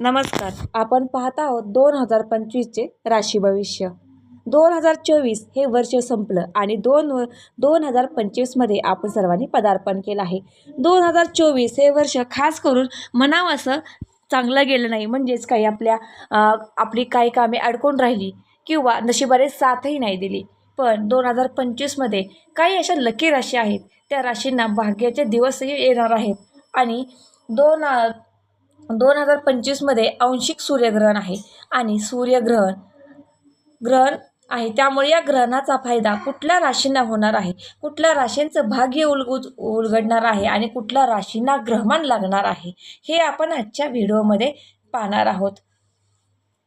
नमस्कार. आपण पाहत आहोत दोन हजार पंचवीसचे राशी भविष्य. दोन हजार चोवीस हे वर्ष संपलं आणि दोन व दोन हजार पंचवीसमध्ये आपण सर्वांनी पदार्पण केलं आहे. दोन हजार चोवीस हे वर्ष खास करून म्हणावं असं चांगलं गेलं नाही. म्हणजेच काही आपल्या आपली काही कामे अडकून राहिली किंवा नशिबाने साथही नाही दिली. पण दोन हजार पंचवीसमध्ये काही अशा लकी राशी आहेत. त्या राशींना भाग्याचे दिवसही येणार आहेत. आणि दोन दोन हजार पंचवीसमध्ये आंशिक सूर्यग्रहण आहे आणि सूर्यग्रहण ग्रहण आहे. त्यामुळे या ग्रहणाचा फायदा कुठल्या राशींना होणार आहे? कुठल्या राशींचं भाग्य उलगुज उलगडणार आहे आणि कुठल्या राशींना ग्रहमान लागणार आहे? हे आपण आजच्या व्हिडिओमध्ये पाहणार आहोत.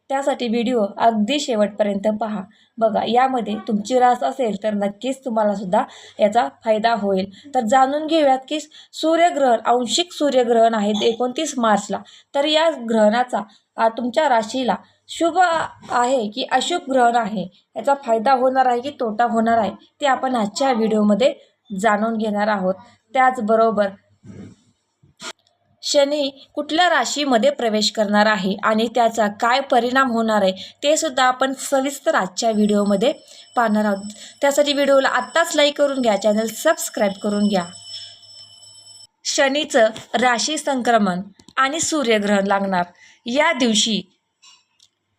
त्यासाठी व्हिडिओ अगदी शेवटपर्यंत पहा. बघा यामध्ये तुमची रास असेल तर नक्कीच तुम्हाला सुद्धा याचा फायदा होईल. तर जाणून घेऊयात की सूर्यग्रहण आंशिक सूर्यग्रहण आहे एकोणतीस मार्चला. तर या ग्रहणाचा तुमच्या राशीला शुभ आहे की अशुभ ग्रहण आहे? याचा फायदा होणार आहे की तोटा होणार आहे? ते आपण आजच्या व्हिडिओमध्ये जाणून घेणार आहोत. त्याचबरोबर शनी कुठल्या राशीमध्ये प्रवेश करणार आहे आणि त्याचा काय परिणाम होणार आहे ते सुद्धा आपण सविस्तर आजच्या व्हिडिओमध्ये पाहणार आहोत. त्यासाठी व्हिडिओला आत्ताच लाईक करून घ्या चॅनल सबस्क्राईब करून घ्या. शनीचं राशी संक्रमण आणि सूर्यग्रहण लागणार. या दिवशी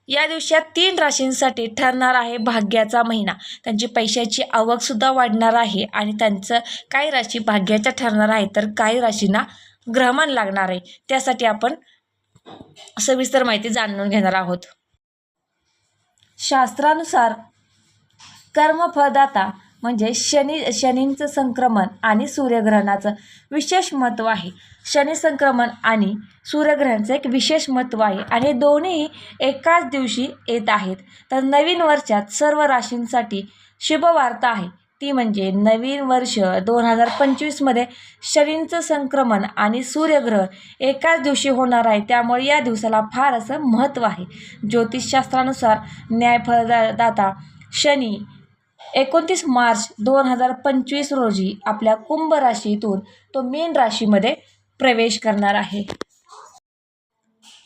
या दिवशी तीन राशींसाठी ठरणार आहे भाग्याचा महिना. त्यांची पैशाची आवकसुद्धा वाढणार आहे आणि त्यांचं काही राशी भाग्याच्या ठरणार आहे तर काही राशींना ग्रहमान लागणार आहे. त्यासाठी आपण सविस्तर माहिती जाणून घेणार आहोत. शास्त्रानुसार कर्मफळदाता म्हणजे शनी शनींचं संक्रमण आणि सूर्यग्रहणाचं विशेष महत्त्व आहे. शनी संक्रमण आणि सूर्यग्रहणाचं एक विशेष महत्त्व आहे आणि दोन्ही एकाच दिवशी येत आहेत. तर नवीन वर्षात सर्व राशींसाठी शुभवार्ता आहे. ती म्हणजे नवीन वर्ष दोन हजार पंचवीसमध्ये शनींचं संक्रमण आणि सूर्यग्रहण एकाच दिवशी होणार आहे. त्यामुळे या दिवसाला फार असं महत्त्व आहे. ज्योतिषशास्त्रानुसार न्यायफळदाता शनी एकोणतीस मार्च दोन हजार पंचवीस रोजी आपल्या कुंभ राशीतून तो मीन राशीमध्ये प्रवेश करणार आहे.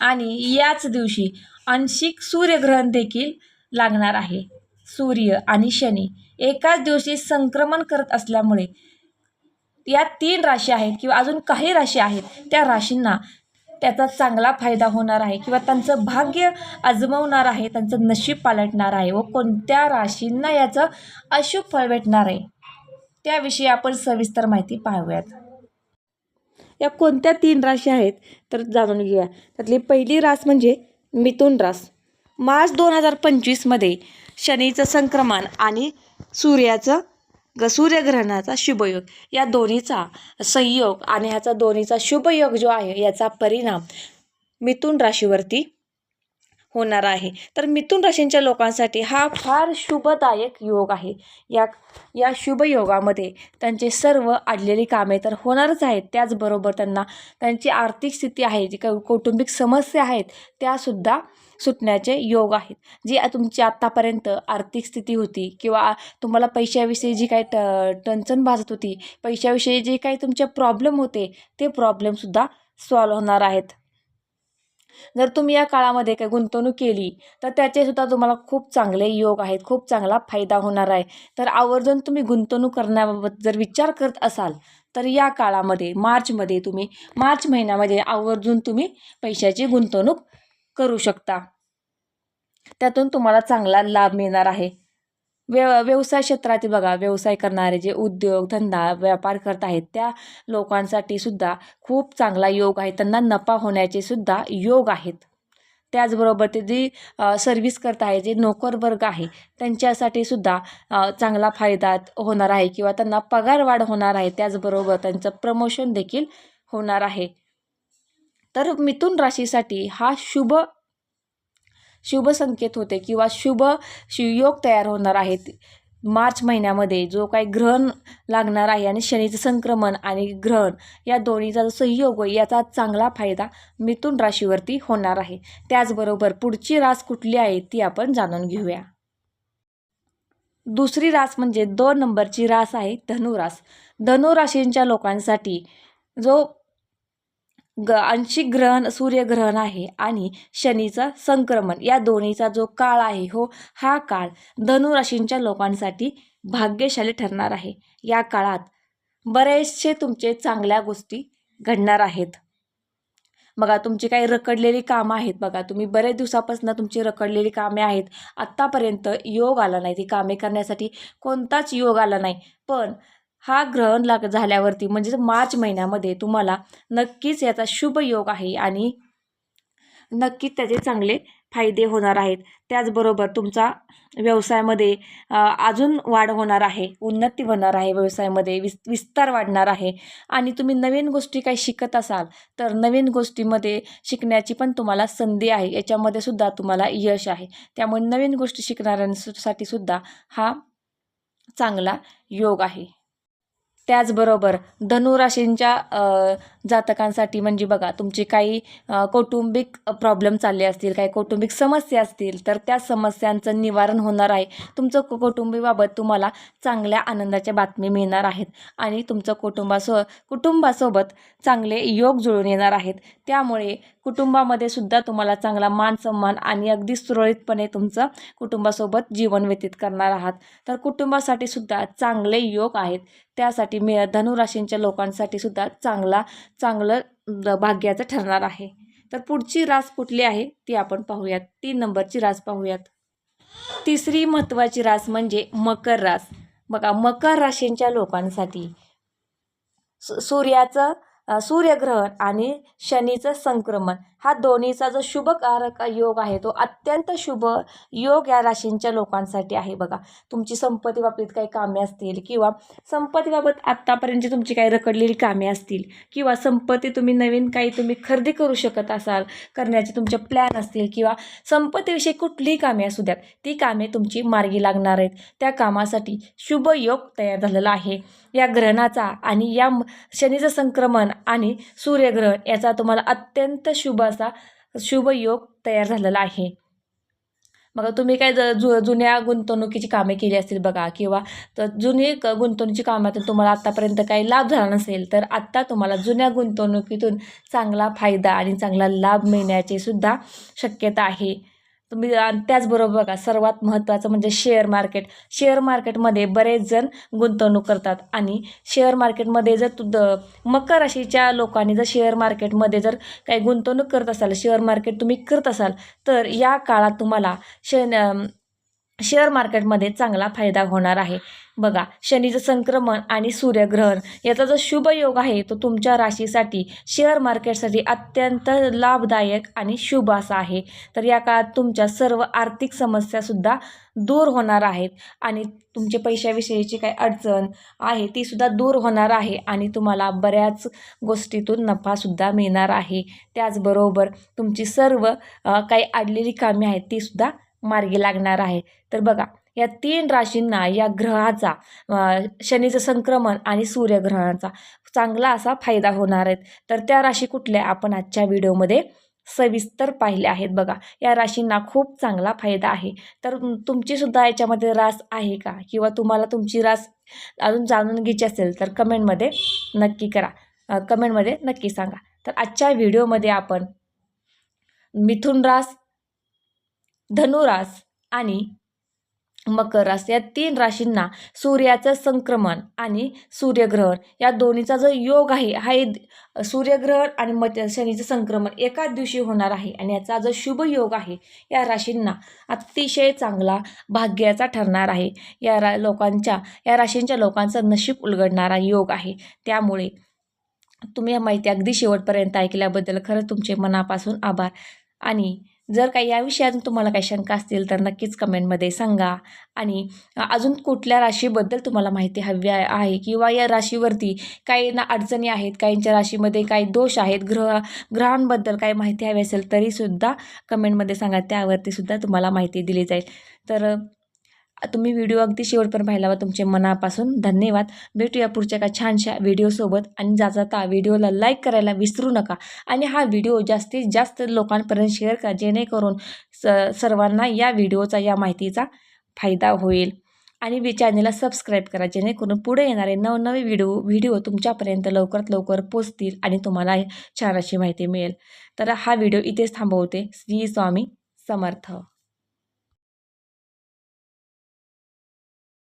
आणि याच दिवशी आंशिक सूर्यग्रहण देखील लागणार आहे. सूर्य आणि शनी एकाच दिवशी संक्रमण करत असल्यामुळे या तीन राशी आहेत किंवा अजून काही राशी आहेत त्या राशींना त्याचा चांगला फायदा होणार आहे किंवा त्यांचं भाग्य आजमवणार आहे त्यांचं नशीब पालटणार आहे व कोणत्या राशींना याचं अशुभ फळ भेटणार आहे त्याविषयी आपण सविस्तर माहिती पाहूयात. या कोणत्या तीन राशी आहेत तर जाणून घेऊया. त्यातली पहिली रास म्हणजे मिथुन रास. मार्च दोन हजार पंचवीसमध्ये शनीचं संक्रमण आणि सूर्याचं ग सूर्यग्रहणाचा शुभयोग. या दोन्हीचा संयोग आणि ह्याचा दोन्हीचा शुभयोग जो आहे याचा परिणाम मिथुन राशीवरती होणार आहे. तर मिथुन राशींच्या लोकांसाठी हा फार शुभदायक योग आहे. या या शुभयोगामध्ये त्यांचे सर्व अडलेली कामे तर होणारच आहेत. त्याचबरोबर त्यांना त्यांची आर्थिक स्थिती आहे जी काही कौटुंबिक समस्या आहेत त्यासुद्धा सुटण्याचे योग आहेत. जी तुमची आत्तापर्यंत आर्थिक स्थिती होती किंवा तुम्हाला पैशाविषयी जी काही ट टंचन भाजत होती पैशाविषयी जे काही तुमचे प्रॉब्लेम होते ते प्रॉब्लेमसुद्धा सॉल्व होणार आहेत. जर तुम्ही या काळामध्ये काही गुंतवणूक केली तर त्याचेसुद्धा तुम्हाला खूप चांगले योग आहेत खूप चांगला फायदा होणार आहे. तर आवर्जून तुम्ही गुंतवणूक करण्याबाबत जर विचार करत असाल तर या काळामध्ये मार्चमध्ये तुम्ही मार्च महिन्यामध्ये आवर्जून तुम्ही पैशाची गुंतवणूक करू शकता. त्यातून तुम्हाला चांगला लाभ मिळणार आहे. व्यव व्यवसाय क्षेत्रातील बघा व्यवसाय करणारे जे उद्योग धंदा व्यापार करत आहेत त्या लोकांसाठी सुद्धा खूप चांगला योग आहे. त्यांना नफा होण्याचे सुद्धा योग आहेत. त्याचबरोबर ते जी सर्व्हिस करत आहे जे नोकर वर्ग आहे त्यांच्यासाठी सुद्धा चांगला फायदा होणार आहे किंवा त्यांना पगार वाढ होणार आहे. त्याचबरोबर त्यांचं प्रमोशन देखील होणार आहे. तर मिथुन राशीसाठी हा शुभ शुभ संकेत होते किंवा शुभ शिवयोग तयार होणार आहेत. मार्च महिन्यामध्ये जो काही ग्रहण लागणार आहे आणि शनीचं संक्रमण आणि ग्रहण या दोन्हीचा जो संयोग होईल याचा चांगला फायदा मिथुन राशीवरती होणार आहे. त्याचबरोबर पुढची रास कुठली आहे ती आपण जाणून घेऊया. दुसरी रास म्हणजे दोन नंबरची रास आहे धनुरास धनुराशींच्या लोकांसाठी जो ग आंशिक ग्रहण सूर्यग्रहण आहे आणि शनीचं संक्रमण. या दोन्हीचा जो काळ आहे हो हा काळ धनुराशींच्या लोकांसाठी भाग्यशाली ठरणार आहे. या काळात बरेचसे तुमचे चांगल्या गोष्टी घडणार आहेत. बघा तुमची काही रखडलेली कामं आहेत. बघा तुम्ही बरेच दिवसापासून तुमची रखडलेली कामे आहेत. आत्तापर्यंत योग आला नाही. ती कामे करण्यासाठी कोणताच योग आला नाही. पण हा ग्रहण लाग झाल्यावरती म्हणजेच मार्च महिन्यामध्ये तुम्हाला नक्कीच याचा शुभ योग आहे आणि नक्कीच त्याचे चांगले फायदे होणार आहेत. त्याचबरोबर तुमचा व्यवसायामध्ये अजून वाढ होणार आहे. उन्नती होणार आहे व्यवसायामध्ये विस विस्तार वाढणार आहे. आणि तुम्ही नवीन गोष्टी काही शिकत असाल तर नवीन गोष्टीमध्ये शिकण्याची पण तुम्हाला संधी आहे. याच्यामध्ये सुद्धा तुम्हाला यश आहे. त्यामुळे नवीन गोष्टी शिकणाऱ्यांसाठी सुद्धा हा चांगला योग आहे. त्याचबरोबर धनुराशींच्या जातकांसाठी म्हणजे बघा तुमचे काही कौटुंबिक प्रॉब्लेम चालले असतील काही कौटुंबिक समस्या असतील तर त्या समस्यांचं निवारण होणार आहे. तुमचं कु कौटुंबीबाबत तुम्हाला चांगल्या आनंदाच्या बातमी मिळणार आहेत आणि तुमचं कुटुंबासो कुटुंबासोबत चांगले योग जुळून येणार आहेत. त्यामुळे कुटुंबामध्ये सुद्धा तुम्हाला चांगला मान सन्मान आणि अगदी सुरळीतपणे तुमचं कुटुंबासोबत जीवन व्यतीत करणार आहात. तर कुटुंबासाठी सुद्धा चांगले योग आहेत. त्यासाठी मी धनुराशींच्या लोकांसाठी सुद्धा चांगला चांगलं भाग्याचं ठरणार आहे. तर पुढची रास कुठली आहे? ती आपण पाहूयात. तीन नंबरची रास पाहूयात. तिसरी महत्त्वाची रास म्हणजे मकर रास. बघा मकर राशींच्या लोकांसाठी सूर्याचं सूर्यग्रहण आणि शनीचं संक्रमण हा दोन्हीचा जो शुभकारक योग आहे तो अत्यंत शुभ योग या राशींच्या लोकांसाठी आहे बघा. तुमची संपत्ती बाबतीत काही कामे असतील किंवा संपत्तीबाबत आत्तापर्यंतची तुमची काही रखडलेली कामे असतील किंवा संपत्ती तुम्ही नवीन काही तुम्ही खरेदी करू शकत असाल करण्याचे तुमचे प्लॅन असतील किंवा संपत्तीविषयी कुठलीही कामे असू द्यात ती कामे तुमची मार्गी लागणार आहेत. त्या कामासाठी शुभ योग तयार झालेला आहे. या ग्रहणाचा आणि या म- शनीचं संक्रमण आणि सूर्यग्रहण याचा तुम्हाला अत्यंत शुभ असा शुभ योग तयार झालेला आहे. मग तुम्ही काय ज जु जुन्या गुंतवणुकीची कामे केली असतील बघा किंवा तर जुनी क गुंतवणुकीची कामातून तुम्हाला आत्तापर्यंत काही लाभ झाला नसेल तर आत्ता तुम्हाला जुन्या गुंतवणुकीतून चांगला फायदा आणि चांगला लाभ मिळण्याची सुद्धा शक्यता आहे. तुम्ही आणि त्याचबरोबर बघा सर्वात महत्त्वाचं म्हणजे शेअर मार्केट. शेअर मार्केटमध्ये बरेच जण गुंतवणूक करतात आणि शेअर मार्केटमध्ये जर तु द मकर राशीच्या लोकांनी जर शेअर मार्केटमध्ये जर काही गुंतवणूक करत असाल शेअर मार्केट तुम्ही करत असाल तर या काळात तुम्हाला शन शेअर मार्केटमध्ये चांगला फायदा होणार आहे. बघा शनीचं संक्रमण आणि सूर्यग्रहण याचा जो शुभ योग आहे तो तुमच्या राशीसाठी शेअर मार्केटसाठी अत्यंत लाभदायक आणि शुभ असा आहे. तर या काळात तुमच्या सर्व आर्थिक समस्यासुद्धा दूर होणार आहेत आणि तुमचे पैशाविषयीची काही अडचण आहे तीसुद्धा दूर होणार आहे आणि तुम्हाला बऱ्याच गोष्टीतून नफासुद्धा मिळणार आहे. त्याचबरोबर तुमची सर्व काही अडलेली कामे आहेत तीसुद्धा मार्गी लागणार आहे. तर बघा या तीन राशींना या ग्रहाचा शनीचं संक्रमण आणि सूर्यग्रहणाचा चांगला असा फायदा होणार आहेत तर त्या राशी कुठल्या? आपण आजच्या व्हिडिओमध्ये सविस्तर पाहिले आहेत बघा. या राशींना खूप चांगला फायदा आहे. तर तुमचीसुद्धा याच्यामध्ये रास आहे का? किंवा तुम्हाला तुमची रास अजून जाणून घ्यायची असेल तर कमेंटमध्ये नक्की करा. कमेंटमध्ये नक्की सांगा. तर आजच्या व्हिडिओमध्ये आपण मिथुन रास धनुरास आणि मकर रास या तीन राशींना सूर्याचं संक्रमण आणि सूर्यग्रहण या दोन्हीचा जो योग आहे हा एक सूर्यग्रहण आणि मत शनीचं संक्रमण एकाच दिवशी होणार आहे आणि याचा जो शुभ योग आहे या राशींना अतिशय चांगला भाग्याचा ठरणार आहे. या रा लोकांच्या या राशींच्या लोकांचं नशीब उलगडणारा योग आहे. त्यामुळे तुम्ही या माहिती अगदी शेवटपर्यंत ऐकल्याबद्दल खरंच तुमचे मनापासून आभार आणि जर काही या विषयातून तुम्हाला काही शंका असतील तर नक्कीच कमेंटमध्ये सांगा. आणि अजून कुठल्या राशीबद्दल तुम्हाला माहिती हवी आहे किंवा या राशीवरती काही ना अडचणी आहेत काहींच्या राशीमध्ये काही दोष आहेत ग्रह ग्रहांबद्दल काही माहिती हवी असेल तरीसुद्धा कमेंटमध्ये सांगा. त्यावरतीसुद्धा तुम्हाला माहिती दिली जाईल. तर तुम्ही व्हिडिओ अगदी शेवटपर्यंत पाहिला व तुमचे मनापासून धन्यवाद. भेटूया पुढच्या एका छानशा व्हिडिओसोबत आणि जाता व्हिडिओला लाईक करायला विसरू नका. आणि हा व्हिडिओ जास्तीत जास्त लोकांपर्यंत शेअर करा जेणेकरून स सर्वांना या व्हिडिओचा या माहितीचा फायदा होईल. आणि वि चॅनेलला सबस्क्राईब करा जेणेकरून पुढे येणारे नवनवे व्हिडिओ व्हिडिओ तुमच्यापर्यंत लवकरात लवकर पोचतील आणि तुम्हाला छान अशी माहिती मिळेल. तर हा व्हिडिओ इथेच थांबवते. श्री स्वामी समर्थ.